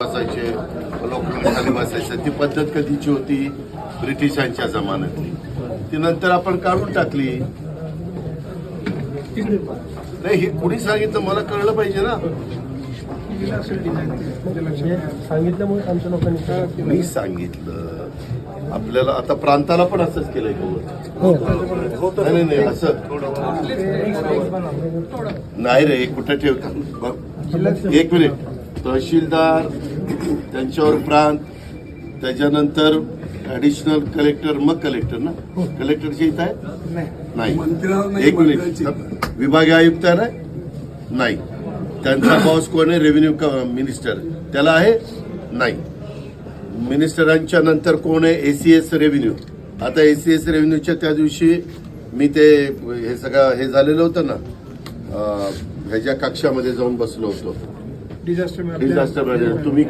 बसायचे लोकांना खाली बसायचं. ती पद्धत कधीची होती? ब्रिटिशांच्या जमान्यातली. ती नंतर आपण काढून टाकली. नाही हे कुणी सांगितलं? मला कळलं पाहिजे ना. सांगितल्यामुळे आमच्या लोकांनी मी सांगितलं. आपल्याला आता प्रांताला पण असंच केलंय नाही नाही, असं. नाही रे कुठं ठेवता एक मिनिट. तहसीलदार त्यांच्यावर प्रांत त्याच्यानंतर ऍडिशनल कलेक्टर मग कलेक्टर ना? कलेक्टरच्या इथं आहे? नाही. एक मिनिट. विभागीय आयुक्त आहे ना? नाही. त्यांचा बॉस कोण आहे? रेव्हेन्यू मिनिस्टर त्याला आहे? नाही. मिनिस्टरांच्या नंतर कोण आहे? एसीएस रेव्हेन्यू आता एसीएस रेव्हेन्यूच्या त्या दिवशी मी ते हे सगळं हे झालेलं होतं ना? ह्याच्या कक्षामध्ये जाऊन बसलो होतो. Disaster disaster management. तुम्ही